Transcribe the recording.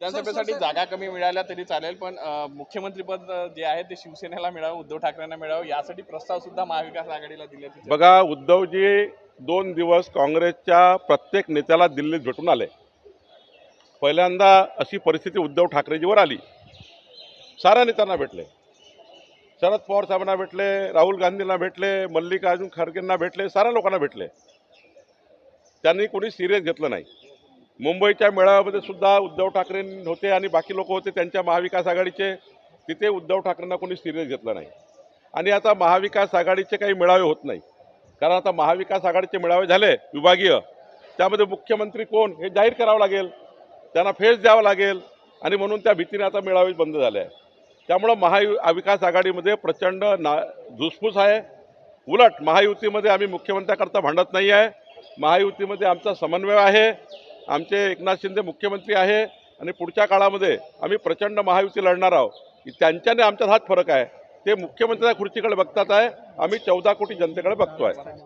विधानसभेसाठी जागा कमी मिळाल्या तरी चालेल पण मुख्यमंत्रीपद जे आहे ते शिवसेनेला मिळावं उद्धव ठाकरेंना मिळावं यासाठी प्रस्ताव सुद्धा महाविकास आघाडीला चर्चा बघा उद्धवजी दोन दिवस काँग्रेसच्या प्रत्येक नेत्याला दिल्लीत भेटून आले. पहिल्यांदा अशी परिस्थिती उद्धव ठाकरेजीवर आली. साऱ्या नेत्यांना भेटले. शरद पवार साहेबांना भेटले राहुल गांधींना भेटले मल्लिकार्जुन खरगेंना भेटले साऱ्या लोकांना भेटले. त्यांनी कोणी सिरियस घेतलं नाही. मुंबईच्या मेळाव्यामध्ये सुद्धा उद्धव ठाकरे होते आणि बाकी लोक होते त्यांच्या महाविकास आघाडीचे तिथे उद्धव ठाकरेंना कोणी सिरियस घेतलं नाही. आणि आता महाविकास आघाडीचे काही मेळावे होत नाही. कारण आता महाविकास आघाडीचे मेळावे झाले विभागीय. त्यामध्ये मुख्यमंत्री कोण हे जाहीर करावं लागेल. त्यांना फेस द्यावं लागेल. आणि म्हणून त्या भीतीने आता मेळावे बंद झाले आहे त्यामुळं महाविकास आघाडीमध्ये प्रचंड ना धुसफूस आहे. उलट महायुतीमध्ये आम्ही मुख्यमंत्र्याकरता भांडत नाही आहे. महायुतीमध्ये आमचा समन्वय आहे. आमचे एकनाथ शिंदे मुख्यमंत्री आहे आणि पुढच्या काळामध्ये आम्ही प्रचंड महायुती लढणार आहोत. त्यांच्याने आमच्यात हाच फरक आहे. ते मुख्यमंत्र्या खुर्चीकडे बघतात आहे. आम्ही चौदा कोटी जनतेकडे बघतो आहे